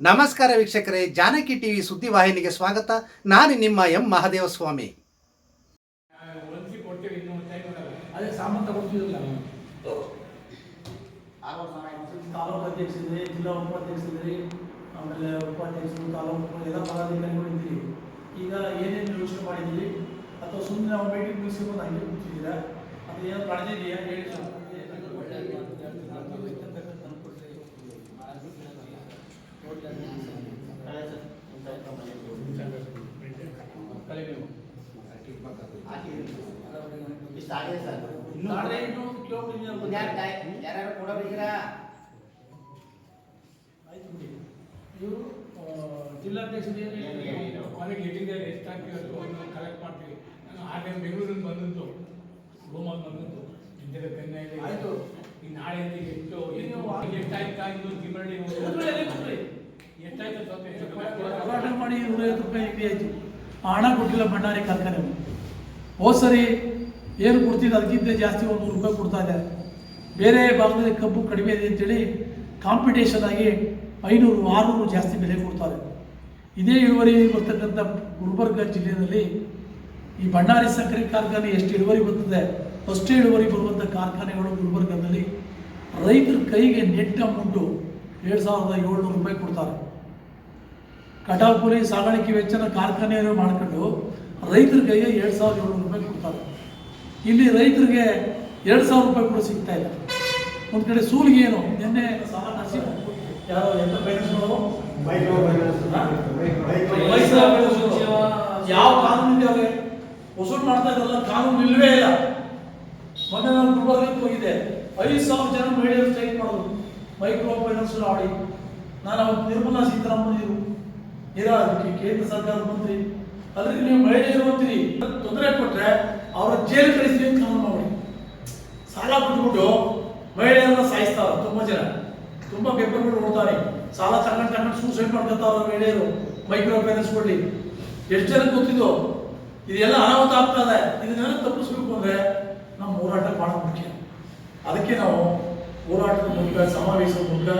ನಮಸ್ಕಾರ ವೀಕ್ಷಕರೇ ಜಾನಕಿ ಟಿವಿ ಸುದ್ದಿವಾಹಿನಿಗೆ ಸ್ವಾಗತ. ನಾನು ನಿಮ್ಮ ಎಂ ಮಹಾದೇವ ಸ್ವಾಮಿ ಒಂದ್ಸಿ ಕೊಡ್ತೀವಿ ಇನ್ನು ಟೈಮ್ ಕೊಡಲ್ಲ ಅದೇ ಸಾಮಾನು ತಗೊಳ್ತಿದ್ರಲ್ಲ ತಾಲೂಕು ಜಿಲ್ಲಾ ಉಪಾಧ್ಯಕ್ಷರಿದ್ರಿ ಆಮೇಲೆ ಉಪಾಧ್ಯಕ್ಷರು ತಾಲೂಕು ಎಲ್ಲ ಪದಾಧಿಕಾರಿಗಳು ಇದ್ದೀರಿ. ಈಗ ಏನೇನು ಯೋಚನೆ ಮಾಡಿದ್ದೀರಿ? ಅಥವಾ ಸುಮ್ಮನೆ ನಾವು ಮೀಟಿಂಗ್ ಮುಗಿಸ್ಕೊಂಡು ಹಂಗೆ ಕೂತಿದ್ದೀರಾ ಅದು ಏನೋ ಪಡೆದಿದೆಯಾ ಹೇಳಿ. ಕಲೆ ನೀವು ನಾಳೆ ಇನ್ನೂ ಒಂದು ಕಿಲೋಮೀಟರ್ ಇದೆ ಅಲ್ವಾ? ಯಾರು ಕೊಡಬೇಕಿರಾ ಆಯ್ತು ಬಿಡಿ ಇವರು ಜಿಲ್ಲಾಧ್ಯಕ್ಷರು ಏನು ಹೇಳ್ತಾರೆ? ಕೊನೆಗೆ ಇಟ್ಟಿದ್ದೆ ಎಷ್ಟು ಆಗ್ತಿರತ್ತೋ ಒಂದು ಕಲೆಕ್ಟ್ ಮಾಡ್ತೀವಿ. ನಾನು ಆ ಟೈಮ್ ಬೆಂಗಳೂರಿಂದ ಬಂದಿತ್ತು ರೂಮಲ್ಲಿ ಬಂದಿತ್ತು ಇಂದಿರ ಕನ್ಯಾ ಇದೆ. ಆಯ್ತು. ಈಗ ನಾಳೆ ಎಷ್ಟು ಎಷ್ಟಾಯ್ತಾ ಇನ್ನು ಎಷ್ಟಾಯ್ತು ಹೋರಾಟ ಮಾಡಿ ನೂರೈವತ್ತು ರೂಪಾಯಿ ಆಯಿತು. ಆ ಹಣ ಕೊಟ್ಟಿಲ್ಲ ಭಂಡಾರಿ ಕಾರ್ಖಾನೆ ಹೋದ ಸರಿ ಏನು ಕೊಡ್ತಿದ್ದು ಅದಕ್ಕಿಂತ ಜಾಸ್ತಿ ಒಂದು ನೂರು ರೂಪಾಯಿ ಕೊಡ್ತಾ ಇದ್ದಾರೆ. ಬೇರೆ ಭಾಗದಲ್ಲಿ ಕಬ್ಬು ಕಡಿಮೆ ಇದೆ ಅಂತೇಳಿ ಕಾಂಪಿಟೇಷನ್ ಆಗಿ ಐನೂರು, ಆರುನೂರು ಜಾಸ್ತಿ ಬೆಲೆ ಕೊಡ್ತಾರೆ. ಇದೇ ಇಳುವರಿ ಬರ್ತಕ್ಕಂಥ ಗುಲ್ಬರ್ಗ ಜಿಲ್ಲೆಯಲ್ಲಿ ಈ ಭಂಡಾರಿ ಸಕ್ಕರೆ ಕಾರ್ಖಾನೆ ಎಷ್ಟು ಇಳುವರಿ ಬರ್ತದೆ, ಅಷ್ಟೇ ಇಳುವರಿ ಬರುವಂಥ ಕಾರ್ಖಾನೆಗಳು ಗುಲ್ಬರ್ಗದಲ್ಲಿ ರೈತರ ಕೈಗೆ ನೆಟ್ಟ ಅಮೌಂಟು ಎರಡು ಸಾವಿರದ ಏಳ್ನೂರು ರೂಪಾಯಿ ಕೊಡ್ತಾರೆ. ಕಟಾಪುರಿ ಸಾಗಾಣಿಕೆ ವೆಚ್ಚನ ಕಾರ್ಖಾನೆಯನ್ನು ಮಾಡ್ಕೊಂಡು ರೈತರ ಕೈಗೆ ಎರಡು ಸಾವಿರದ ಏಳ್ನೂರು ರೂಪಾಯಿ ಕೊಡ್ತಾರೆ. ಇಲ್ಲಿ ರೈತರಿಗೆ ಎರಡು ಸಾವಿರ ರೂಪಾಯಿ ಕೂಡ ಸಿಗ್ತಾ ಇಲ್ಲ. ಒಂದು ಕಡೆ ಸೂಲಿಗೆ ಏನು? ನಿನ್ನೆ ಸಾಲ ನರಸಿಂಹ ಯಾರೋ ಎಂತ ಫೈನಾನ್ಸ್ನವರು ಯಾವ ಕಾನೂನು ಇದ್ದಾವೆ ವಸೂಲು ಮಾಡ್ತಾ ಇದ್ದಲ್ಲ ಕಾನೂನು ಇಲ್ಲವೇ ಇಲ್ಲ. ಮೊನ್ನೆ ನಾನು ಗುಲ್ಬರ್ಗಕ್ಕೆ ಹೋಗಿದ್ದೆ. ಐದು ಸಾವಿರ ಜನ ಮಹಿಳೆಯರು ಸ್ಟ್ರೈಕ್ ಮಾಡೋದು. ಮೈಕ್ರೋ ಫೈನಾನ್ಸ್ ಆಡಿ ನಾನು ಅವತ್ತು ನಿರ್ಮಲಾ ಸೀತಾರಾಮನ್ ಇರು ಇರೋ ಅದಕ್ಕೆ ಕೇಂದ್ರ ಸರ್ಕಾರದ ಮಂತ್ರಿ. ಅದಕ್ಕೆ ನೀವು ಮಹಿಳೆಯರು ಅಂತೀರಿ. ತೊಂದರೆ ಕೊಟ್ಟರೆ ಅವರ ಜೈಲು ಕಳಿಸ್ತೀವಿ ಅಂತ ಕಾನೂನು ಮಾಡಿ. ಸಾಲ ಕೊಟ್ಬಿಟ್ಟು ಮಹಿಳೆಯರನ್ನ ಸಾಯಿಸ್ತಾವ ತುಂಬ ಜನ. ತುಂಬ ಪೇಪರ್ಗಳು ನೋಡ್ತಾರೆ ಸಾಲ ತಗೊಂಡು ತಗೊಂಡು ಸೂಸೈಡ್ ಮಾಡ್ಕೊತಾರ ಮಹಿಳೆಯರು ಮೈಕ್ರೋ ಫೈನಾನ್ಸ್ ಕೊಡ್ಲಿ. ಎಷ್ಟು ಜನಕ್ಕೆ ಗೊತ್ತಿದ್ದು ಇದೆಲ್ಲ ಅನಾಹುತ ಇದೆ. ಇದನ್ನೆಲ್ಲ ತಪ್ಪಿಸ್ಬೇಕು ಅಂದ್ರೆ ನಮ್ಮ ಹೋರಾಟ ಬಹಳ ಮುಖ್ಯ. ಅದಕ್ಕೆ ನಾವು ಹೋರಾಟದ ಮೂಲಕ, ಸಮಾವೇಶದ ಮೂಲಕ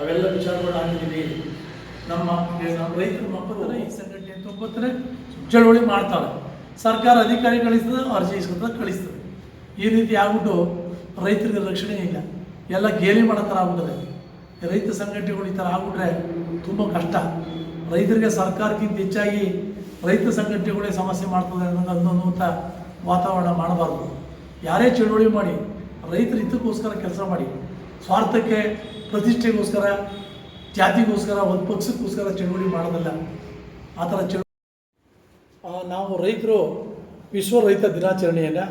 ಅವೆಲ್ಲ ವಿಚಾರಗಳು ಆಗಿದ್ದೀವಿ. ನಮ್ಮ ನಮ್ಮ ರೈತರ ಮಕ್ಕಳು ಈ ಸಂಘಟನೆ ತೊಂಬತ್ತನೇ ಚಳುವಳಿ ಮಾಡ್ತಾರೆ. ಸರ್ಕಾರ ಅಧಿಕಾರಿ ಕಳಿಸ್ತದೆ, ಅರ್ಜಿ ಇಸ್ಕೊತ ಕಳಿಸ್ತದೆ. ಈ ರೀತಿ ಆಗ್ಬಿಟ್ಟು ರೈತರಿಗೆ ರಕ್ಷಣೆ ಇಲ್ಲ. ಎಲ್ಲ ಗೇಲಿ ಮಾಡೋ ಥರ ಆಗ್ಬಿಟ್ಟದೆ. ರೈತ ಸಂಘಟನೆಗಳು ಈ ಥರ ಆಗ್ಬಿಟ್ರೆ ತುಂಬ ಕಷ್ಟ. ರೈತರಿಗೆ ಸರ್ಕಾರಕ್ಕಿಂತ ಹೆಚ್ಚಾಗಿ ರೈತ ಸಂಘಟನೆಗಳೇ ಸಮಸ್ಯೆ ಮಾಡ್ತದೆ ಅನ್ನುವಂಥ ವಾತಾವರಣ ಮಾಡಬಾರ್ದು. ಯಾರೇ ಚಳುವಳಿ ಮಾಡಿ, ರೈತರ ಹಿತಕ್ಕೋಸ್ಕರ ಕೆಲಸ ಮಾಡಿ, ಸ್ವಾರ್ಥಕ್ಕೆ, ಪ್ರತಿಷ್ಠೆಗೋಸ್ಕರ, ಜಾತಿಗೋಸ್ಕರ, ಒಂದು ಪಕ್ಷಕ್ಕೋಸ್ಕರ ಚಳುವಳಿ ಮಾಡೋದಲ್ಲ, ಆ ಥರ ನಾವು ರೈತರು ವಿಶ್ವ ರೈತ ದಿನಾಚರಣೆಯನ್ನು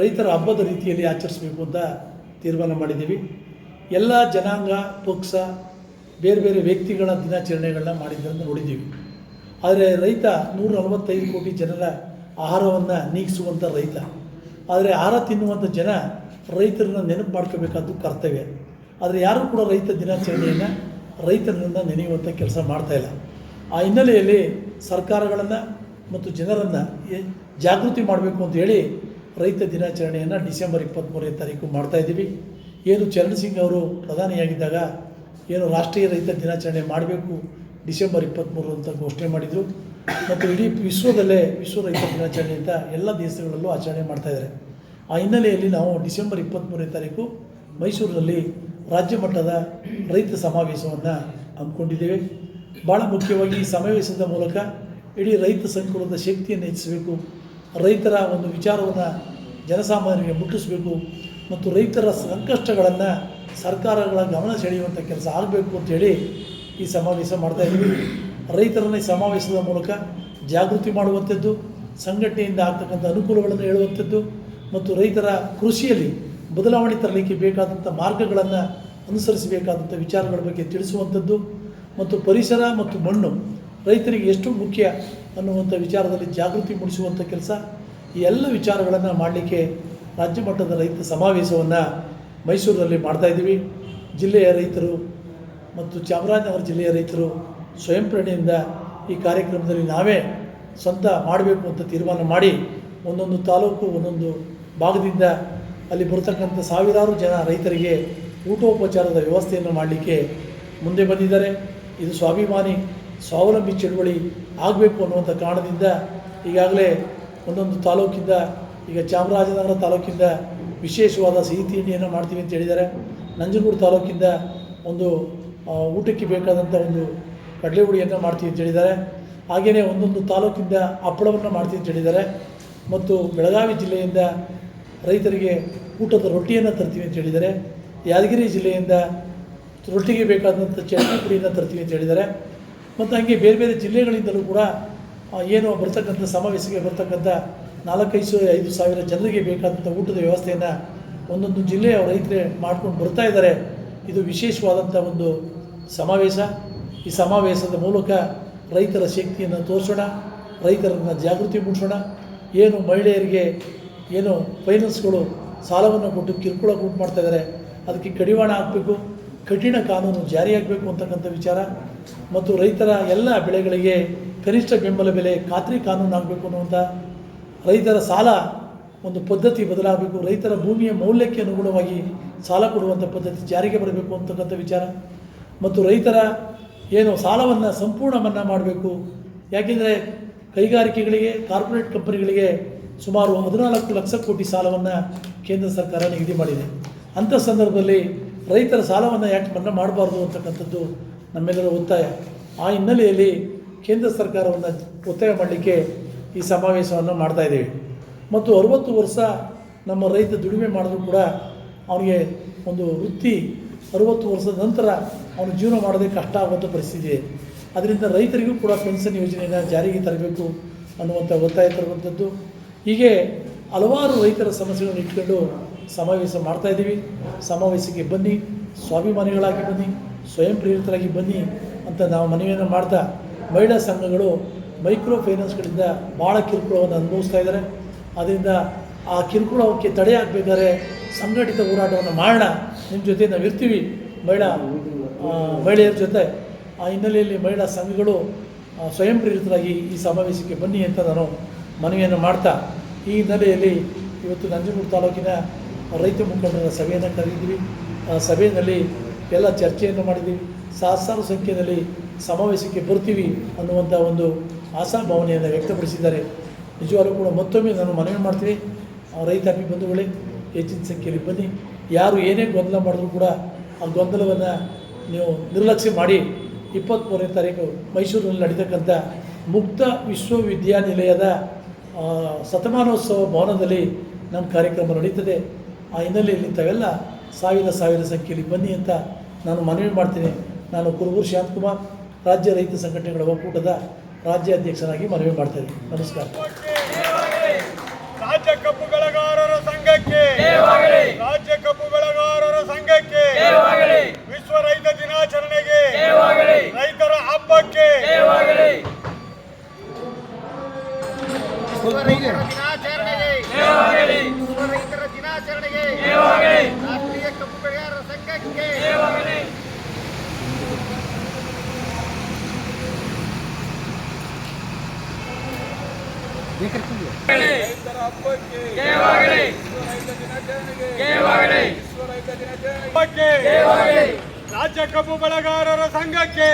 ರೈತರ ಹಬ್ಬದ ರೀತಿಯಲ್ಲಿ ಆಚರಿಸಬೇಕು ಅಂತ ತೀರ್ಮಾನ ಮಾಡಿದ್ದೀವಿ. ಎಲ್ಲ ಜನಾಂಗ, ಪಕ್ಷ, ಬೇರೆ ಬೇರೆ ವ್ಯಕ್ತಿಗಳ ದಿನಾಚರಣೆಗಳನ್ನ ಮಾಡಿದ್ದನ್ನು ನೋಡಿದ್ದೀವಿ. ಆದರೆ ರೈತ ನೂರ ನಲವತ್ತೈದು ಕೋಟಿ ಜನರ ಆಹಾರವನ್ನು ನೀಗಿಸುವಂಥ ರೈತ. ಆದರೆ ಆಹಾರ ತಿನ್ನುವಂಥ ಜನ ರೈತರನ್ನ ನೆನಪು ಮಾಡ್ಕೋಬೇಕಾದ್ದು ಕರ್ತವ್ಯ. ಆದರೆ ಯಾರೂ ಕೂಡ ರೈತ ದಿನಾಚರಣೆಯನ್ನು ರೈತರನ್ನ ನೆನೆಯುವಂಥ ಕೆಲಸ ಮಾಡ್ತಾಯಿಲ್ಲ ಆ ಹಿನ್ನೆಲೆಯಲ್ಲಿ ಸರ್ಕಾರಗಳನ್ನು ಮತ್ತು ಜನರನ್ನು ಜಾಗೃತಿ ಮಾಡಬೇಕು ಅಂತ ಹೇಳಿ ರೈತ ದಿನಾಚರಣೆಯನ್ನು ಡಿಸೆಂಬರ್ ಇಪ್ಪತ್ತ್ಮೂರನೇ ತಾರೀಕು ಮಾಡ್ತಾ ಇದ್ದೀವಿ. ಏನು ಚರಣ್ ಸಿಂಗ್ ಅವರು ಪ್ರಧಾನಿಯಾಗಿದ್ದಾಗ ಏನು ರಾಷ್ಟ್ರೀಯ ರೈತ ದಿನಾಚರಣೆ ಮಾಡಬೇಕು ಡಿಸೆಂಬರ್ ಇಪ್ಪತ್ತ್ಮೂರು ಅಂತ ಘೋಷಣೆ ಮಾಡಿದರು. ಮತ್ತು ಇಡೀ ವಿಶ್ವದಲ್ಲೇ ವಿಶ್ವ ರೈತ ದಿನಾಚರಣೆ ಅಂತ ಎಲ್ಲ ದೇಶಗಳಲ್ಲೂ ಆಚರಣೆ ಮಾಡ್ತಾಯಿದ್ದಾರೆ ಆ ಹಿನ್ನೆಲೆಯಲ್ಲಿ ನಾವು ಡಿಸೆಂಬರ್ ಇಪ್ಪತ್ತ್ಮೂರನೇ ತಾರೀಕು ಮೈಸೂರಿನಲ್ಲಿ ರಾಜ್ಯ ಮಟ್ಟದ ರೈತ ಸಮಾವೇಶವನ್ನು ಹಮ್ಮಿಕೊಂಡಿದ್ದೇವೆ. ಭಾಳ ಮುಖ್ಯವಾಗಿ ಈ ಸಮಾವೇಶದ ಮೂಲಕ ಇಡೀ ರೈತ ಸಂಕುಲದ ಶಕ್ತಿಯನ್ನು ಹೆಚ್ಚಿಸಬೇಕು, ರೈತರ ಒಂದು ವಿಚಾರವನ್ನು ಜನಸಾಮಾನ್ಯರಿಗೆ ಮುಟ್ಟಿಸಬೇಕು ಮತ್ತು ರೈತರ ಸಂಕಷ್ಟಗಳನ್ನು ಸರ್ಕಾರಗಳ ಗಮನ ಸೆಳೆಯುವಂಥ ಕೆಲಸ ಆಗಬೇಕು ಅಂತೇಳಿ ಈ ಸಮಾವೇಶ ಮಾಡ್ತಾ ಇದ್ದೀವಿ. ರೈತರನ್ನ ಈ ಸಮಾವೇಶದ ಮೂಲಕ ಜಾಗೃತಿ ಮಾಡುವಂಥದ್ದು, ಸಂಘಟನೆಯಿಂದ ಆಗ್ತಕ್ಕಂಥ ಅನುಕೂಲಗಳನ್ನು ಹೇಳುವಂಥದ್ದು ಮತ್ತು ರೈತರ ಕೃಷಿಯಲ್ಲಿ ಬದಲಾವಣೆ ತರಲಿಕ್ಕೆ ಬೇಕಾದಂಥ ಮಾರ್ಗಗಳನ್ನು ಅನುಸರಿಸಬೇಕಾದಂಥ ವಿಚಾರಗಳ ಬಗ್ಗೆ ತಿಳಿಸುವಂಥದ್ದು ಮತ್ತು ಪರಿಸರ ಮತ್ತು ಮಣ್ಣು ರೈತರಿಗೆ ಎಷ್ಟು ಮುಖ್ಯ ಅನ್ನುವಂಥ ವಿಚಾರದಲ್ಲಿ ಜಾಗೃತಿ ಮೂಡಿಸುವಂಥ ಕೆಲಸ, ಈ ಎಲ್ಲ ವಿಚಾರಗಳನ್ನು ಮಾಡಲಿಕ್ಕೆ ರಾಜ್ಯ ಮಟ್ಟದ ರೈತ ಸಮಾವೇಶವನ್ನು ಮೈಸೂರಿನಲ್ಲಿ ಮಾಡ್ತಾ ಇದ್ದೀವಿ. ಜಿಲ್ಲೆಯ ರೈತರು ಮತ್ತು ಚಾಮರಾಜನಗರ ಜಿಲ್ಲೆಯ ರೈತರು ಸ್ವಯಂ ಪ್ರೇರಣೆಯಿಂದ ಈ ಕಾರ್ಯಕ್ರಮದಲ್ಲಿ ನಾವೇ ಸ್ವಂತ ಮಾಡಬೇಕು ಅಂತ ತೀರ್ಮಾನ ಮಾಡಿ ಒಂದೊಂದು ತಾಲೂಕು, ಒಂದೊಂದು ಭಾಗದಿಂದ ಅಲ್ಲಿ ಬರ್ತಕ್ಕಂಥ ಸಾವಿರಾರು ಜನ ರೈತರಿಗೆ ಊಟೋಪಚಾರದ ವ್ಯವಸ್ಥೆಯನ್ನು ಮಾಡಲಿಕ್ಕೆ ಮುಂದೆ ಬಂದಿದ್ದಾರೆ. ಇದು ಸ್ವಾಭಿಮಾನಿ, ಸ್ವಾವಲಂಬಿ ಚಳುವಳಿ ಆಗಬೇಕು ಅನ್ನುವಂಥ ಕಾರಣದಿಂದ ಈಗಾಗಲೇ ಒಂದೊಂದು ತಾಲೂಕಿಂದ ಈಗ ಚಾಮರಾಜನಗರ ತಾಲೂಕಿಂದ ವಿಶೇಷವಾದ ಸಿಹಿ ತಿಂಡಿಯನ್ನು ಮಾಡ್ತೀವಿ ಅಂತ ಹೇಳಿದ್ದಾರೆ. ನಂಜನಗೂಡು ತಾಲೂಕಿಂದ ಒಂದು ಊಟಕ್ಕೆ ಬೇಕಾದಂಥ ಒಂದು ಕಡಲೆ ಹುಡಿಯನ್ನು ಮಾಡ್ತೀವಿ ಅಂತ ಹೇಳಿದ್ದಾರೆ. ಹಾಗೆಯೇ ಒಂದೊಂದು ತಾಲೂಕಿಂದ ಹಪ್ಪಳವನ್ನು ಮಾಡ್ತೀವಿ ಅಂತ ಹೇಳಿದ್ದಾರೆ. ಮತ್ತು ಬೆಳಗಾವಿ ಜಿಲ್ಲೆಯಿಂದ ರೈತರಿಗೆ ಊಟದ ರೊಟ್ಟಿಯನ್ನು ತರ್ತೀವಿ ಅಂತ ಹೇಳಿದ್ದಾರೆ. ಯಾದಗಿರಿ ಜಿಲ್ಲೆಯಿಂದ ರೊಟ್ಟಿಗೆ ಬೇಕಾದಂಥ ಚಟ್ನಿ ಪುಡಿಯನ್ನು ತರ್ತೀವಿ ಅಂತ ಹೇಳಿದ್ದಾರೆ. ಮತ್ತು ಹಾಗೆ ಬೇರೆ ಬೇರೆ ಜಿಲ್ಲೆಗಳಿಂದಲೂ ಕೂಡ ಏನು ಬರ್ತಕ್ಕಂಥ ಸಮಾವೇಶಕ್ಕೆ ಬರ್ತಕ್ಕಂಥ ನಾಲ್ಕೈದು, ಐದು ಸಾವಿರ ಜನರಿಗೆ ಬೇಕಾದಂಥ ಊಟದ ವ್ಯವಸ್ಥೆಯನ್ನು ಒಂದೊಂದು ಜಿಲ್ಲೆಯ ರೈತರೇ ಮಾಡ್ಕೊಂಡು ಬರ್ತಾ ಇದ್ದಾರೆ. ಇದು ವಿಶೇಷವಾದಂಥ ಒಂದು ಸಮಾವೇಶ. ಈ ಸಮಾವೇಶದ ಮೂಲಕ ರೈತರ ಶಕ್ತಿಯನ್ನು ತೋರಿಸೋಣ, ರೈತರನ್ನು ಜಾಗೃತಿ ಮೂಡಿಸೋಣ. ಏನು ಮಹಿಳೆಯರಿಗೆ ಏನು ಫೈನಾನ್ಸ್ಗಳು ಸಾಲವನ್ನು ಕೊಟ್ಟು ಕಿರುಕುಳ ಕೊಟ್ಟು ಮಾಡ್ತಾ ಇದ್ದಾರೆ, ಅದಕ್ಕೆ ಕಡಿವಾಣ ಹಾಕಬೇಕು, ಕಠಿಣ ಕಾನೂನು ಜಾರಿಯಾಗಬೇಕು ಅಂತಕ್ಕಂಥ ವಿಚಾರ. ಮತ್ತು ರೈತರ ಎಲ್ಲ ಬೆಳೆಗಳಿಗೆ ಕನಿಷ್ಠ ಬೆಂಬಲ ಬೆಲೆ ಖಾತ್ರಿ ಕಾನೂನು ಆಗಬೇಕು ಅನ್ನುವಂಥ ರೈತರ ಸಾಲ, ಒಂದು ಪದ್ಧತಿ ಬದಲಾಗಬೇಕು. ರೈತರ ಭೂಮಿಯ ಮೌಲ್ಯಕ್ಕೆ ಅನುಗುಣವಾಗಿ ಸಾಲ ಕೊಡುವಂಥ ಪದ್ಧತಿ ಜಾರಿಗೆ ಬರಬೇಕು ಅಂತಕ್ಕಂಥ ವಿಚಾರ. ಮತ್ತು ರೈತರ ಏನು ಸಾಲವನ್ನು ಸಂಪೂರ್ಣ ಮನ್ನಾ ಮಾಡಬೇಕು. ಯಾಕೆಂದರೆ ಕೈಗಾರಿಕೆಗಳಿಗೆ, ಕಾರ್ಪೊರೇಟ್ ಕಂಪನಿಗಳಿಗೆ ಸುಮಾರು ಹದಿನಾಲ್ಕು ಲಕ್ಷ ಕೋಟಿ ಸಾಲವನ್ನು ಕೇಂದ್ರ ಸರ್ಕಾರ ನಿಗದಿ ಮಾಡಿದೆ. ಅಂಥ ಸಂದರ್ಭದಲ್ಲಿ ರೈತರ ಸಾಲವನ್ನು ಯಾಕೆ ಮನ್ನಾ ಮಾಡಬಾರ್ದು ಅಂತಕ್ಕಂಥದ್ದು ನಮ್ಮೆಲ್ಲರ ಒತ್ತಾಯ. ಆ ಹಿನ್ನೆಲೆಯಲ್ಲಿ ಕೇಂದ್ರ ಸರ್ಕಾರವನ್ನು ಒತ್ತಾಯ ಮಾಡಲಿಕ್ಕೆ ಈ ಸಮಾವೇಶವನ್ನು ಮಾಡ್ತಾ ಇದ್ದೇವೆ. ಮತ್ತು ಅರುವತ್ತು ವರ್ಷ ನಮ್ಮ ರೈತ ದುಡಿಮೆ ಮಾಡಿದ್ರು ಕೂಡ ಅವನಿಗೆ ಒಂದು ವೃತ್ತಿ ಅರುವತ್ತು ವರ್ಷದ ನಂತರ ಅವನು ಜೀವನ ಮಾಡೋದೇ ಕಷ್ಟ ಆಗುವಂಥ ಪರಿಸ್ಥಿತಿ ಇದೆ. ಅದರಿಂದ ರೈತರಿಗೂ ಕೂಡ ಪೆನ್ಷನ್ ಯೋಜನೆಯನ್ನು ಜಾರಿಗೆ ತರಬೇಕು ಅನ್ನುವಂಥ ಒತ್ತಾಯ ತರುವಂಥದ್ದು. ಹೀಗೆ ಹಲವಾರು ರೈತರ ಸಮಸ್ಯೆಗಳನ್ನು ಇಟ್ಕೊಂಡು ಸಮಾವೇಶ ಮಾಡ್ತಾ ಇದ್ದೀವಿ. ಸಮಾವೇಶಕ್ಕೆ ಬನ್ನಿ, ಸ್ವಾಭಿಮಾನಿಗಳಾಗಿ ಬನ್ನಿ, ಸ್ವಯಂ ಪ್ರೇರಿತರಾಗಿ ಬನ್ನಿ ಅಂತ ನಾವು ಮನವಿಯನ್ನು ಮಾಡ್ತಾ ಮಹಿಳಾ ಸಂಘಗಳು ಮೈಕ್ರೋ ಫೈನಾನ್ಸ್ಗಳಿಂದ ಭಾಳ ಕಿರುಕುಳವನ್ನು ಅನುಭವಿಸ್ತಾ ಇದ್ದಾರೆ. ಅದರಿಂದ ಆ ಕಿರುಕುಳಕ್ಕೆ ತಡೆ ಆಗಬೇಕಾದ್ರೆ ಸಂಘಟಿತ ಹೋರಾಟವನ್ನು ಮಾಡೋಣ. ನಿಮ್ಮ ಜೊತೆ ನಾವು ಇರ್ತೀವಿ. ಮಹಿಳಾ ಮಹಿಳೆಯರ ಜೊತೆ. ಆ ಹಿನ್ನೆಲೆಯಲ್ಲಿ ಮಹಿಳಾ ಸಂಘಗಳು ಸ್ವಯಂ ಪ್ರೇರಿತರಾಗಿ ಈ ಸಮಾವೇಶಕ್ಕೆ ಬನ್ನಿ ಅಂತ ನಾನು ಮನವಿಯನ್ನು ಮಾಡ್ತಾ, ಈ ಹಿನ್ನೆಲೆಯಲ್ಲಿ ಇವತ್ತು ನಂಜನಗೂಡು ತಾಲೂಕಿನ ರೈತ ಮುಖಂಡರ ಸಭೆಯನ್ನು ಕರೆದಿದ್ದೀವಿ. ಆ ಸಭೆಯಲ್ಲಿ ಎಲ್ಲ ಚರ್ಚೆಯನ್ನು ಮಾಡಿದ್ದೀವಿ. ಸಹಸ್ರಾರು ಸಂಖ್ಯೆಯಲ್ಲಿ ಸಮಾವೇಶಕ್ಕೆ ಬರ್ತೀವಿ ಅನ್ನುವಂಥ ಒಂದು ಆಶಾಭಾವನೆಯನ್ನು ವ್ಯಕ್ತಪಡಿಸಿದ್ದಾರೆ. ನಿಜವಾಗ್ಲೂ ಕೂಡ ಮತ್ತೊಮ್ಮೆ ನಾನು ಮನವಿ ಮಾಡ್ತೀನಿ ರೈತಾಪಿ ಬಂಧುಗಳೇ, ಹೆಚ್ಚಿನ ಸಂಖ್ಯೆಯಲ್ಲಿ ಬನ್ನಿ. ಯಾರು ಏನೇ ಗೊಂದಲ ಮಾಡಿದ್ರು ಕೂಡ ಆ ಗೊಂದಲವನ್ನು ನೀವು ನಿರ್ಲಕ್ಷ್ಯ ಮಾಡಿ ಇಪ್ಪತ್ತ್ಮೂರನೇ ತಾರೀಕು ಮೈಸೂರಿನಲ್ಲಿ ನಡೀತಕ್ಕಂಥ ಮುಕ್ತ ವಿಶ್ವವಿದ್ಯಾನಿಲಯದ ಶತಮಾನೋತ್ಸವ ಭವನದಲ್ಲಿ ನಮ್ಮ ಕಾರ್ಯಕ್ರಮ ನಡೀತದೆ. ಆ ಹಿನ್ನೆಲೆಯಲ್ಲಿ ತಾವೆಲ್ಲ ಸಾವಿರ ಸಾವಿರ ಸಂಖ್ಯೆಯಲ್ಲಿ ಬನ್ನಿ ಅಂತ ನಾನು ಮನವಿ ಮಾಡ್ತೀನಿ. ನಾನು ಕುರುಬೂರು ಶಾಂತಕುಮಾರ್, ರಾಜ್ಯ ರೈತ ಸಂಘಟನೆಗಳ ಒಕ್ಕೂಟದ ರಾಜ್ಯ ಅಧ್ಯಕ್ಷರಾಗಿ ಮನವಿ ಮಾಡ್ತೇನೆ ನಮಸ್ಕಾರ. ರಾಜ್ಯ ಕಬ್ಬು ಬೆಳೆಗಾರರ ಸಂಘಕ್ಕೆ. ರಾಜ್ಯ ಕಬ್ಬು ಬೆಳೆಗಾರರ ಸಂಘಕ್ಕೆ. ವಿಶ್ವ ರೈತ ದಿನಾಚರಣೆಗೆ. ರೈತರ ರೈತರ ಹಬ್ಬಕ್ಕೆ ರೈತ ದಿನಾಚರಣೆಗೆ ರಾಜ್ಯ ಕಬ್ಬು ಬೆಳೆಗಾರರ ಸಂಘಕ್ಕೆ.